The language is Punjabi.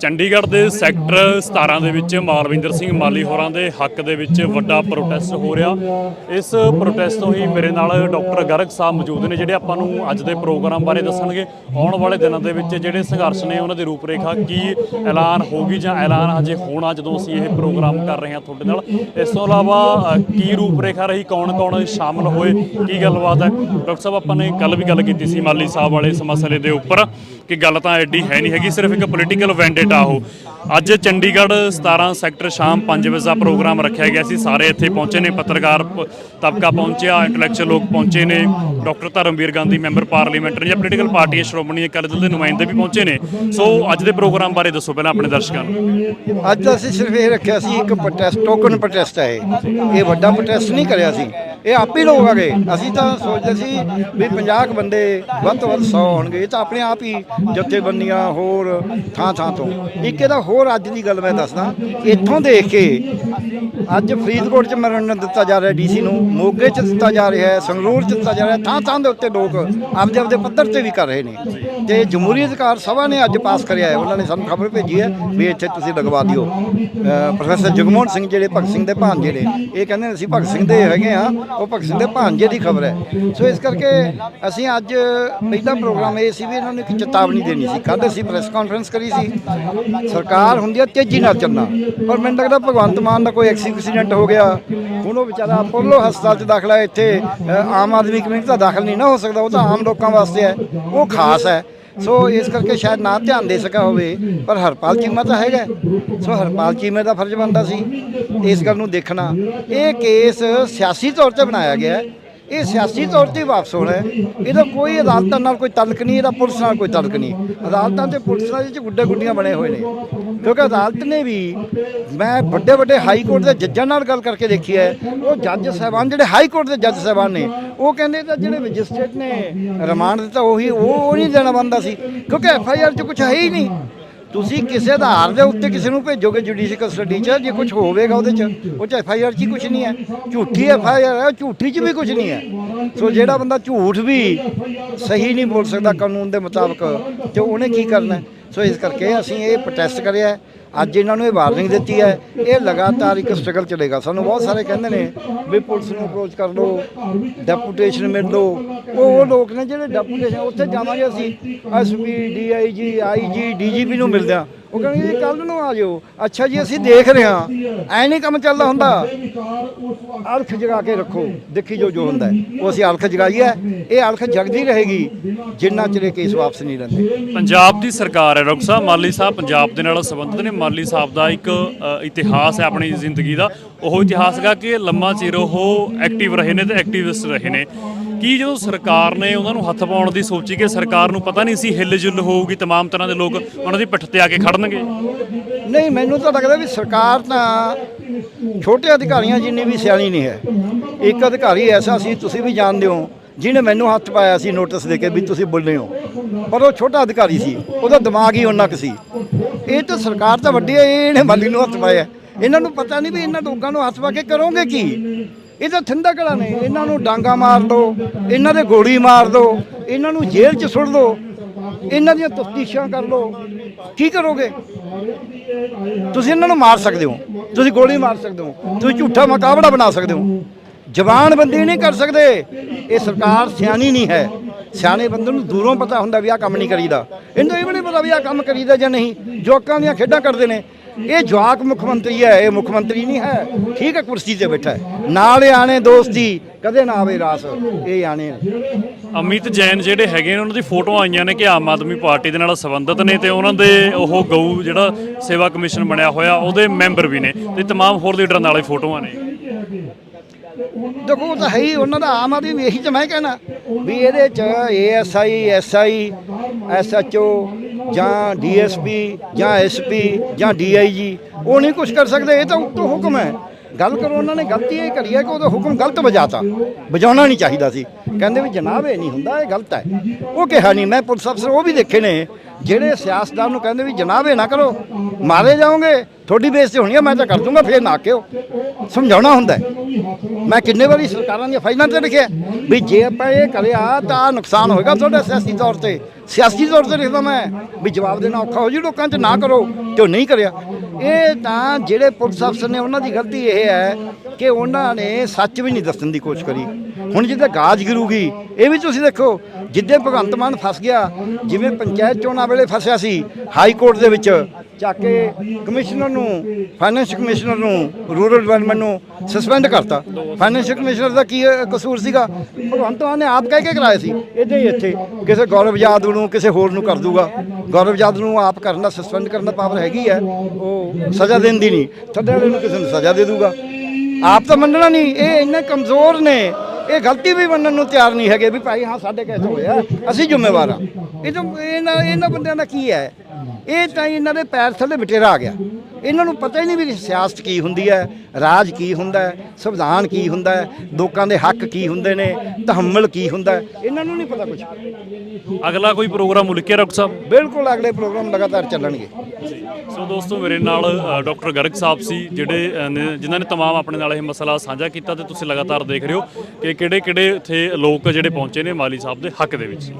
ਚੰਡੀਗੜ੍ਹ ਦੇ ਸੈਕਟਰ 17 ਦੇ ਵਿੱਚ ਮਾਲਵਿੰਦਰ ਸਿੰਘ ਮਾਲੀ ਹੋਰਾਂ ਦੇ ਹੱਕ ਦੇ ਵਿੱਚ ਵੱਡਾ ਪ੍ਰੋਟੈਸਟ ਹੋ ਰਿਹਾ। ਇਸ ਪ੍ਰੋਟੈਸਟ ਤੋਂ ਹੀ ਮੇਰੇ ਨਾਲ ਡਾਕਟਰ ਗਰਗ ਸਾਹਿਬ ਮੌਜੂਦ ਨੇ, ਜਿਹੜੇ ਆਪਾਂ ਨੂੰ ਅੱਜ ਦੇ ਪ੍ਰੋਗਰਾਮ ਬਾਰੇ ਦੱਸਣਗੇ। ਆਉਣ ਵਾਲੇ ਦਿਨਾਂ ਦੇ ਵਿੱਚ ਜਿਹੜੇ ਸੰਘਰਸ਼ ਨੇ, ਉਹਨਾਂ ਦੀ ਰੂਪਰੇਖਾ ਕੀ ਐਲਾਨ ਹੋਗੀ ਜਾਂ ਐਲਾਨ ਹਜੇ ਹੋਣਾ ਜਦੋਂ ਅਸੀਂ ਇਹ ਪ੍ਰੋਗਰਾਮ ਕਰ ਰਹੇ ਹਾਂ ਤੁਹਾਡੇ ਨਾਲ। ਇਸ ਤੋਂ ਇਲਾਵਾ ਕੀ ਰੂਪਰੇਖਾ ਰਹੀ, ਕੌਣ-ਕੌਣ ਸ਼ਾਮਲ ਹੋਏ, ਕੀ ਗੱਲਬਾਤ ਹੈ? ਡਾਕਟਰ ਸਾਹਿਬ, ਆਪਾਂ ਨੇ ਕੱਲ ਵੀ ਗੱਲ ਕੀਤੀ ਸੀ ਮਾਲੀ ਸਾਹਿਬ ਵਾਲੇ ਇਸ ਮਸਲੇ ਦੇ ਉੱਪਰ, ਕਿ ਗੱਲ ਤਾਂ ਐਡੀ ਹੈ ਨਹੀਂ ਹੈਗੀ, ਸਿਰਫ ਇੱਕ ਪੋਲੀਟੀਕਲ ਵੈਂਡੇਟਾ ਉਹ। ਅੱਜ ਚੰਡੀਗੜ੍ਹ 17 ਸੈਕਟਰ ਸ਼ਾਮ 5 ਵਜੇ ਦਾ ਪ੍ਰੋਗਰਾਮ ਰੱਖਿਆ ਗਿਆ ਸੀ। ਸਾਰੇ ਇੱਥੇ ਪਹੁੰਚੇ ਨੇ, ਪੱਤਰਕਾਰ ਤਬਕਾ ਪਹੁੰਚਿਆ ਇੰਟੈਲੈਕਚੁਅਲ ਲੋਕ ਪਹੁੰਚੇ ਨੇ doctor Dharamvir Gandhi member parliament ਜਾਂ ਪੋਲੀਟੀਕਲ ਪਾਰਟੀਆਂ ਸ਼੍ਰੋਮਣੀ ਅਕਾਲੀ ਦਲ ਦੇ ਨੁਮਾਇੰਦੇ ਵੀ ਪਹੁੰਚੇ ਨੇ। ਸੋ ਅੱਜ ਦੇ ਪ੍ਰੋਗਰਾਮ ਬਾਰੇ ਦੱਸੋ ਪਹਿਲਾਂ ਆਪਣੇ ਦਰਸ਼ਕਾਂ ਨੂੰ। ਅੱਜ ਅਸੀਂ ਸਿਰਫ ਇਹ ਰੱਖਿਆ ਸੀ, ਇੱਕ ਪ੍ਰੋਟੈਸਟ ਟੋਕਨ ਪ੍ਰੋਟੈਸਟ ਹੈ ਇਹ। ਵੱਡਾ ਪ੍ਰੋਟੈਸਟ ਨਹੀਂ ਕਰਿਆ ਸੀ। ਇਹ ਆਪ ਹੀ ਲੋਕ ਆ ਅਸੀਂ ਤਾਂ ਸੋਚਦੇ ਸੀ ਵੀ 50 ਕੁ ਬੰਦੇ ਵੱਧ ਤੋਂ ਵੱਧ 100 ਹੋਣਗੇ। ਇਹ ਤਾਂ ਆਪਣੇ ਆਪ ਹੀ ਜਥੇਬੰਦੀਆਂ ਹੋਰ ਥਾਂ ਥਾਂ ਤੋਂ। ਇੱਕ ਇਹਦਾ ਹੋਰ ਅੱਜ ਦੀ ਗੱਲ ਮੈਂ ਦੱਸਦਾ। ਇੱਥੋਂ ਦੇਖ ਕੇ ਅੱਜ ਫਰੀਦਕੋਟ ਚ ਮਰਨ ਦਿੱਤਾ ਜਾ ਰਿਹਾ ਡੀਸੀ ਨੂੰ। ਮੋਗੇ ਚ ਦਿੱਤਾ ਜਾ ਰਿਹਾ ਹੈ। ਸੰਗਰੂਰ ਚ ਦਿੱਤਾ ਜਾ ਰਿਹਾ ਥਾਂ ਥਾਂ ਦੇ ਉੱਤੇ ਲੋਕ ਆਪਦੇ ਆਪਦੇ ਪੱਧਰ ਤੇ ਵੀ ਕਰ ਰਹੇ ਨੇ। ਤੇ ਜਮਹੂਰੀ ਅਧਿਕਾਰ ਸਭਾ ਨੇ ਅੱਜ ਪਾਸ ਕਰਿਆ ਹੈ। ਉਹਨਾਂ ਨੇ ਸਾਨੂੰ ਖਬਰ ਭੇਜੀ ਹੈ ਵੀ ਇੱਥੇ ਤੁਸੀਂ ਲਗਵਾ ਦਿਓ। ਪ੍ਰੋਫੈਸਰ ਜਗਮੋਹਨ ਸਿੰਘ ਜਿਹੜੇ ਭਗਤ ਸਿੰਘ ਦੇ ਭਾਂਜੇ ਨੇ, ਇਹ ਕਹਿੰਦੇ ਨੇ ਅਸੀਂ ਭਗਤ ਸਿੰਘ ਦੇ ਹੈਗੇ ਆ ਉਹ ਭਗਤ ਸਿੰਘ ਦੇ ਭਾਂਜੇ ਦੀ ਖਬਰ ਹੈ। ਸੋ ਇਸ ਕਰਕੇ ਅਸੀਂ ਅੱਜ ਪਹਿਲਾ ਪ੍ਰੋਗਰਾਮ ਇਹ ਸੀ ਵੀ ਇਹਨਾਂ ਨੂੰ ਇੱਕ ਚੇਤਾਵਨੀ ਦੇਣੀ ਸੀ। ਕੱਲ੍ਹ ਅਸੀਂ ਪ੍ਰੈਸ ਕਾਨਫਰੰਸ ਕਰੀ ਸੀ। ਸਰਕਾਰ ਹੁੰਦੀ ਹੈ ਤੇਜ਼ੀ ਨਾਲ ਚੱਲਣਾ। ਪਰ ਮੈਨੂੰ ਲੱਗਦਾ ਭਗਵੰਤ ਮਾਨ ਦਾ ਕੋਈ ਐਕਸੀਡੈਂਟ ਹੋ ਗਿਆ। ਹੁਣ ਉਹ ਵਿਚਾਰਾ ਅਪੋਲੋ ਹਸਪਤਾਲ 'ਚ ਦਾਖਲਾ ਇੱਥੇ। ਆਮ ਆਦਮੀ ਕਮਿਊਨਿਟੀ ਦਾ ਦਾਖਲ ਨਹੀਂ ਨਾ ਹੋ ਸਕਦਾ। ਉਹ ਤਾਂ ਆਮ ਲੋਕਾਂ ਵਾਸਤੇ ਹੈ। ਉਹ ਖਾਸ ਹੈ। ਸੋ ਇਸ ਕਰਕੇ ਸ਼ਾਇਦ ਨਾ ਧਿਆਨ ਦੇ ਸਕਿਆ ਹੋਵੇ, ਪਰ ਹਰਪਾਲ ਚੀਮਾ ਤਾਂ ਹੈਗਾ ਸੋ ਹਰਪਾਲ ਚੀਮੇ ਦਾ ਫਰਜ਼ ਬਣਦਾ ਸੀ ਇਸ ਗੱਲ ਨੂੰ ਦੇਖਣਾ। ਇਹ ਕੇਸ ਸਿਆਸੀ ਤੌਰ ਤੇ ਬਣਾਇਆ ਗਿਆ ਇਹ ਸਿਆਸੀ ਤੌਰ ਤੇ ਵਾਪਸ ਹੋਣਾ ਹੈ। ਇਹਦਾ ਕੋਈ ਅਦਾਲਤਾਂ ਨਾਲ ਕੋਈ ਤਲਕ ਨਹੀਂ, ਇਹਦਾ ਪੁਲਿਸ ਨਾਲ ਕੋਈ ਤਲਕ ਨਹੀਂ। ਅਦਾਲਤਾਂ ਤੇ ਪੁਲਿਸ ਨਾਲ ਵਿੱਚ ਗੁੱਡੇ ਗੁੱਡੀਆਂ ਬਣੇ ਹੋਏ ਨੇ। ਕਿਉਂਕਿ ਅਦਾਲਤ ਨੇ ਵੀ ਮੈਂ ਵੱਡੇ ਵੱਡੇ ਹਾਈ ਕੋਰਟ ਦੇ ਜੱਜਾਂ ਨਾਲ ਗੱਲ ਕਰਕੇ ਦੇਖੀ ਹੈ। ਉਹ ਜੱਜ ਸਾਹਿਬਾਨ ਜਿਹੜੇ ਹਾਈ ਕੋਰਟ ਦੇ ਜੱਜ ਸਾਹਿਬਾਨ ਨੇ, ਉਹ ਕਹਿੰਦੇ ਤਾਂ ਜਿਹੜੇ ਮੈਜਿਸਟ੍ਰੇਟ ਨੇ ਰਿਮਾਂਡ ਦਿੱਤਾ ਉਹੀ, ਉਹ ਉਹ ਨਹੀਂ ਦੇਣਾ ਬੰਦਾ ਸੀ। ਕਿਉਂਕਿ ਐਫ ਆਈ ਆਰ 'ਚ ਕੁਝ ਹੈ ਹੀ ਨਹੀਂ। ਤੁਸੀਂ ਕਿਸੇ ਆਧਾਰ ਦੇ ਉੱਤੇ ਕਿਸੇ ਨੂੰ ਭੇਜੋਗੇ ਜੁਡੀਸ਼ੀਅਲ ਕਸਟਡੀ 'ਚ, ਜੇ ਕੁਝ ਹੋਵੇਗਾ ਉਹਦੇ 'ਚ, ਉਹ 'ਚ ਐਫ ਆਈ ਆਰ 'ਚ ਹੀ ਕੁਝ ਨਹੀਂ ਹੈ। ਝੂਠੀ ਐਫ ਆਈ ਆਰ ਹੈ, ਝੂਠੀ 'ਚ ਵੀ ਕੁਝ ਨਹੀਂ ਹੈ। ਸੋ ਜਿਹੜਾ ਬੰਦਾ ਝੂਠ ਵੀ ਸਹੀ ਨਹੀਂ ਬੋਲ ਸਕਦਾ ਕਾਨੂੰਨ ਦੇ ਮੁਤਾਬਕ, ਤੇ ਉਹਨੇ ਕੀ ਕਰਨਾ ਸੋ ਇਸ ਕਰਕੇ ਅਸੀਂ ਇਹ ਪ੍ਰੋਟੈਸਟ ਕਰਿਆ ਅੱਜ ਇਹਨਾਂ ਨੂੰ ਇਹ ਵਾਰਨਿੰਗ ਦਿੱਤੀ ਹੈ, ਇਹ ਲਗਾਤਾਰ ਇੱਕ ਸਟਰਗਲ ਚੱਲੇਗਾ। ਸਾਨੂੰ ਬਹੁਤ ਸਾਰੇ ਕਹਿੰਦੇ ਨੇ ਵੀ ਪੁਲਿਸ ਨੂੰ ਅਪਰੋਚ ਕਰ ਲਓ ਡੈਪੂਟੇਸ਼ਨ ਮਿਲ ਲਓ। ਉਹ ਉਹ ਲੋਕ ਨੇ ਜਿਹੜੇ ਡੈਪੂਟੇਸ਼ਨ ਉੱਥੇ ਜਾਵਾਂਗੇ ਅਸੀਂ। ਐਸਪੀ ਡੀਆਈਜੀ ਆਈਜੀ ਡੀਜੀਪੀ ਨੂੰ ਮਿਲਦੇ ਆ ਉਹ ਕਹਿੰਦੇ ਜੀ ਕੱਲ ਨੂੰ ਆ ਜਾਓ। ਅੱਛਾ ਜੀ ਅਸੀਂ ਦੇਖ ਰਹੇ ਹਾਂ। ਐ ਨਹੀਂ ਕੰਮ ਚੱਲਦਾ ਹੁੰਦਾ। ਅਲਖ ਜਗਾ ਕੇ ਰੱਖੋ। ਦੇਖੀ ਜੋ ਜੋ ਹੁੰਦਾ। ਉਹ ਅਸੀਂ ਅਲਖ ਜਗਾਈ ਹੈ। ਇਹ ਅਲਖ ਜਗਦੀ ਰਹੇਗੀ। ਜਿੰਨਾ ਚਿਰ ਕੇਸ ਵਾਪਸ ਨਹੀਂ ਲੈਂਦੇ ਪੰਜਾਬ ਦੀ ਸਰਕਾਰ ਹੈ ਡਾਕਟਰ ਸਾਹਿਬ। ਮਾਲੀ ਸਾਹਿਬ ਪੰਜਾਬ ਦੇ ਨਾਲ ਸੰਬੰਧਿਤ ਨੇ। ਮਾਲੀ ਸਾਹਿਬ ਦਾ ਇੱਕ ਇਤਿਹਾਸ ਹੈ ਆਪਣੀ ਜ਼ਿੰਦਗੀ ਦਾ। ਉਹ ਇਤਿਹਾਸ ਹੈਗਾ ਕਿ ਲੰਮਾ ਚਿਰ ਉਹ ਐਕਟਿਵ ਰਹੇ ਨੇ ਤੇ ਐਕਟਿਵਿਸਟ ਰਹੇ ਨੇ। ਕੀ ਜਦੋਂ ਸਰਕਾਰ ਨੇ ਉਹਨਾਂ ਨੂੰ ਹੱਥ ਪਾਉਣ ਦੀ ਸੋਚੀ ਕਿ ਸਰਕਾਰ ਨੂੰ ਪਤਾ ਨਹੀਂ ਸੀ ਹਿੱਲ ਜੁਲ ਹੋਊਗੀ तमाम ਤਰ੍ਹਾਂ ਦੇ ਲੋਕ ਉਹਨਾਂ ਦੀ ਪਿੱਠ ਤੇ ਆ ਕੇ ਖੜਨਗੇ ਨਹੀਂ ਮੈਨੂੰ ਤਾਂ ਲੱਗਦਾ ਵੀ ਸਰਕਾਰ ਤਾਂ ਛੋਟੇ ਅਧਿਕਾਰੀਆਂ ਜਿੰਨੀ ਵੀ ਸਿਆਣੀ ਨਹੀਂ ਹੈ ਇੱਕ ਅਧਿਕਾਰੀ ਐਸਾ ਸੀ ਤੁਸੀਂ ਵੀ ਜਾਣਦੇ ਹੋ ਜਿਹਨੇ ਮੈਨੂੰ ਹੱਥ ਪਾਇਆ ਸੀ ਨੋਟਿਸ ਦੇ ਕੇ ਵੀ ਤੁਸੀਂ ਬੋਲੇ ਹੋ ਪਰ ਉਹ ਛੋਟਾ ਅਧਿਕਾਰੀ ਸੀ ਉਹਦਾ ਦਿਮਾਗ ਹੀ ਉਹਨਾਂ ਕੁ ਸੀ ਇਹ ਤਾਂ ਸਰਕਾਰ ਤਾਂ ਵੱਡੀ ਹੈ ਇਹ ਇਹਨੇ ਮਾਲੀ ਨੂੰ ਹੱਥ ਪਾਇਆ ਇਹਨਾਂ ਨੂੰ ਪਤਾ ਨਹੀਂ ਵੀ ਇਹਨਾਂ ਲੋਕਾਂ ਨੂੰ ਹੱਥ ਪਾ ਕੇ ਕਰੋਗੇ ਕੀ ਇਹ ਤਾਂ ਥਿੰਦਾ ਕਲਾ ਨੇ। ਇਹਨਾਂ ਨੂੰ ਡਾਂਗਾ ਮਾਰ ਦਿਓ ਇਹਨਾਂ ਦੇ ਗੋਲੀ ਮਾਰ ਦਿਓ ਇਹਨਾਂ ਨੂੰ ਜੇਲ੍ਹ 'ਚ ਸੁੱਟ ਦਿਓ ਇਹਨਾਂ ਦੀਆਂ ਤਫਤੀਸ਼ਾਂ ਕਰ ਲਓ। ਕੀ ਕਰੋਗੇ? ਤੁਸੀਂ ਇਹਨਾਂ ਨੂੰ ਮਾਰ ਸਕਦੇ ਹੋ। ਤੁਸੀਂ ਗੋਲੀ ਮਾਰ ਸਕਦੇ ਹੋ। ਤੁਸੀਂ ਝੂਠਾ ਮੁਕਾਬਲਾ ਬਣਾ ਸਕਦੇ ਹੋ। ਜਵਾਨ ਬੰਦੇ ਨਹੀਂ ਕਰ ਸਕਦੇ। ਇਹ ਸਰਕਾਰ ਸਿਆਣੀ ਨਹੀਂ ਹੈ। ਸਿਆਣੇ ਬੰਦੇ ਨੂੰ ਦੂਰੋਂ ਪਤਾ ਹੁੰਦਾ ਵੀ ਆਹ ਕੰਮ ਨਹੀਂ ਕਰੀਦਾ। ਇਹਨੂੰ ਇਹ ਵੀ ਨਹੀਂ ਪਤਾ ਵੀ ਆਹ ਕੰਮ ਕਰੀਦਾ ਜਾਂ ਨਹੀਂ। ਜੋਕਾਂ ਦੀਆਂ ਖੇਡਾਂ ਕਰਦੇ ਨੇ। ਇਹ ਜਵਾਕ ਮੁੱਖ ਮੰਤਰੀ ਹੈ ਇਹ ਮੁੱਖ ਮੰਤਰੀ ਨਹੀਂ ਹੈ ਠੀਕ ਹੈ ਕੁਰਸੀ ਤੇ ਬੈਠਾ ਹੈ ਨਾਲ ਇਹ ਆਣੇ ਦੋਸਤੀ ਕਦੇ ਨਾ ਆਵੇ ਰਾਸ ਇਹ ਆਣੇ ਨੇ ਅਮਿਤ ਜੈਨ ਜਿਹੜੇ ਹੈਗੇ ਨੇ ਉਹਨਾਂ ਦੀ ਫੋਟੋਆਂ ਆਈਆਂ ਨੇ ਕਿ ਆਮ ਆਦਮੀ ਪਾਰਟੀ ਦੇ ਨਾਲ ਸੰਬੰਧਿਤ ਨੇ ਤੇ ਉਹਨਾਂ ਦੇ ਉਹ ਗਊ ਜਿਹੜਾ ਸੇਵਾ ਕਮਿਸ਼ਨ ਬਣਿਆ ਹੋਇਆ ਉਹਦੇ ਮੈਂਬਰ ਵੀ ਨੇ ਤੇ तमाम ਹੋਰ ਲੀਡਰਾਂ ਨਾਲ ਹੀ ਫੋਟੋਆਂ ਨੇ ਦੇਖੋ ਉਹ ਤਾਂ ਹੈ ਹੀ ਉਹਨਾਂ ਦਾ ਆਮ ਆਦਮੀ ਇਹੀ ਤਾਂ ਮੈਂ ਕਹਿਣਾ ਵੀ ਇਹਦੇ ਚ ਏਐਸਆਈ ਐਸਆਈ ਐਸਐਚਓ ਜਾਂ ਡੀਐਸਪੀ ਜਾਂ ਐਸਪੀ ਜਾਂ ਡੀਆਈਜੀ ਉਹ ਨਹੀਂ ਕੁਝ ਕਰ ਸਕਦੇ, ਇਹ ਤਾਂ ਉੱਤੋਂ ਹੁਕਮ ਹੈ। ਗੱਲ ਕਰੋ, ਉਹਨਾਂ ਨੇ ਗਲਤੀ ਇਹ ਕਰੀ ਹੈ ਕਿ ਉਹਦਾ ਹੁਕਮ ਗਲਤ ਵਜਾਤਾ। ਵਜਾਉਣਾ ਨਹੀਂ ਚਾਹੀਦਾ ਸੀ। ਕਹਿੰਦੇ ਵੀ ਜਨਾਬ, ਇਹ ਨਹੀਂ ਹੁੰਦਾ, ਇਹ ਗਲਤ ਹੈ। ਉਹ ਕਿਹਾ ਨਹੀਂ, ਮੈਂ ਪੁਲਿਸ ਅਫਸਰ, ਉਹ ਵੀ ਦੇਖੇ ਨੇ ਜਿਹੜੇ ਸਿਆਸਤਦਾਨ ਨੂੰ ਕਹਿੰਦੇ ਵੀ ਜਨਾਬ ਇਹ ਨਾ ਕਰੋ, ਮਾਰੇ ਜਾਓਗੇ, ਤੁਹਾਡੀ ਬੇਇੱਜ਼ਤੀ ਹੋਣੀ ਹੈ ਮੈਂ ਤਾਂ ਕਰ ਦੂੰਗਾ, ਫੇਰ ਨਾ ਕਿਓ ਸਮਝਾਉਣਾ ਹੁੰਦਾ ਮੈਂ ਕਿੰਨੇ ਵਾਰੀ ਸਰਕਾਰਾਂ ਦੀਆਂ ਫਾਈਲਾਂ ਤੇ ਲਿਖਿਆ ਵੀ ਜੇ ਆਪਾਂ ਇਹ ਕਰਿਆ ਤਾਂ ਨੁਕਸਾਨ ਹੋਏਗਾ ਤੁਹਾਡਾ ਸਿਆਸੀ ਤੌਰ ਤੇ। ਸਿਆਸੀ ਤੌਰ ਤੇ ਲਿਖਦਾ ਮੈਂ ਵੀ ਜਵਾਬ ਦੇਣਾ ਔਖਾ ਹੋ ਜੀ ਲੋਕਾਂ 'ਚ ਨਾ ਕਰੋ ਤੇ ਉਹ ਨਹੀਂ ਕਰਿਆ। ਇਹ ਤਾਂ ਜਿਹੜੇ ਪੁਲਿਸ ਅਫਸਰ ਨੇ ਉਹਨਾਂ ਦੀ ਗਲਤੀ ਇਹ ਹੈ ਕਿ ਉਹਨਾਂ ਨੇ ਸੱਚ ਵੀ ਨਹੀਂ ਦੱਸਣ ਦੀ ਕੋਸ਼ਿਸ਼ ਕਰੀ। ਹੁਣ ਜਿੱਦਾਂ ਗਾਜ ਗਿਰੂਗੀ, ਇਹ ਵੀ ਤੁਸੀਂ ਦੇਖੋ, ਜਿੱਦੇ ਭਗਵੰਤ ਮਾਨ ਫਸ ਗਿਆ, ਜਿਵੇਂ ਪੰਚਾਇਤ ਚੋਣਾਂ ਵੇਲੇ ਫਸਿਆ ਸੀ, ਹਾਈ ਕੋਰਟ ਦੇ ਵਿੱਚ, ਚੱਕ ਕੇ ਕਮਿਸ਼ਨਰ ਨੂੰ, ਫਾਈਨੈਂਸ ਕਮਿਸ਼ਨਰ ਨੂੰ, ਰੂਰਲ ਡਿਵੈਲਪਮੈਂਟ ਨੂੰ ਸਸਪੈਂਡ ਕਰਤਾ। ਫਾਈਨੈਂਸ ਕਮਿਸ਼ਨਰ ਦਾ ਕੀ ਕਸੂਰ ਸੀਗਾ? ਭਗਵੰਤ ਮਾਨ ਨੇ ਆਪ ਕਹਿ ਕੇ ਕਰਾਇਆ ਸੀ ਇਹਦੇ ਹੀ ਇੱਥੇ, ਕਿਸੇ ਗੌਰਵ ਯਾਦਵ ਨੂੰ, ਕਿਸੇ ਹੋਰ ਨੂੰ ਕਰ ਦੂਗਾ। ਗੌਰਵ ਯਾਦਵ ਨੂੰ ਆਪ ਕਰਨਾ ਸਸਪੈਂਡ ਕਰਨ ਦਾ ਪਾਵਰ ਹੈਗੀ ਹੈ, ਉਹ ਸਜ਼ਾ ਦੇਣ ਦੀ ਨਹੀਂ। ਥੱਲੇ ਵਾਲੇ ਨੂੰ ਕਿਸੇ ਨੂੰ ਸਜ਼ਾ ਦੇ ਦੂਗਾ। ਆਪ ਤਾਂ ਮੰਨਣਾ ਨਹੀਂ, ਇਹ ਇੰਨੇ ਕਮਜ਼ੋਰ ਨੇ। ਇਹ ਗਲਤੀ ਵੀ ਮੰਨਣ ਨੂੰ ਤਿਆਰ ਨਹੀਂ ਹੈਗੇ ਵੀ ਭਾਈ ਹਾਂ, ਸਾਡੇ ਕੈਸੇ ਹੋਇਆ, ਅਸੀਂ ਜ਼ਿੰਮੇਵਾਰ ਆ ਇਹ ਤਾਂ, ਇਹਨਾਂ ਇਹਨਾਂ ਬੰਦਿਆਂ ਦਾ ਕੀ ਹੈ? ਇਹ ਤਾਂ ਇਹਨਾਂ ਦੇ ਪੈਰ ਥੱਲੇ ਬਟੇਰਾ ਆ ਗਿਆ। ਇਹਨਾਂ ਨੂੰ ਪਤਾ ਹੀ ਨਹੀਂ ਵੀ ਸਿਆਸਤ ਕੀ ਹੁੰਦੀ ਹੈ ਰਾਜ ਕੀ ਹੁੰਦਾ ਹੈ ਸੰਵਿਧਾਨ ਕੀ ਹੁੰਦਾ ਹੈ ਲੋਕਾਂ ਦੇ ਹੱਕ ਕੀ ਹੁੰਦੇ ਨੇ ਤਹਮਲ ਕੀ ਹੁੰਦਾ ਇਹਨਾਂ ਨੂੰ ਨਹੀਂ ਪਤਾ ਕੁਝ ਅਗਲਾ ਕੋਈ ਪ੍ਰੋਗਰਾਮ ਉਲੀਕ ਡਾਕਟਰ ਸਾਹਿਬ? ਬਿਲਕੁਲ ਅਗਲੇ ਪ੍ਰੋਗਰਾਮ ਲਗਾਤਾਰ ਚੱਲਣਗੇ। ਸੋ ਦੋਸਤੋ ਮੇਰੇ ਨਾਲ ਡਾਕਟਰ ਗਰਗ ਸਾਹਿਬ ਸੀ ਜਿਹੜੇ ਜਿਨ੍ਹਾਂ ਨੇ ਤਮਾਮ ਆਪਣੇ ਨਾਲ ਇਹ ਮਸਲਾ ਸਾਂਝਾ ਕੀਤਾ ਤੇ ਤੁਸੀਂ ਲਗਾਤਾਰ ਦੇਖ ਰਹੇ ਹੋ ਕਿ ਕਿਹੜੇ ਕਿਹੜੇ ਇੱਥੇ ਲੋਕ ਜਿਹੜੇ ਪਹੁੰਚੇ ਨੇ ਮਾਲੀ ਸਾਹਿਬ ਦੇ ਹੱਕ ਦੇ ਵਿੱਚ।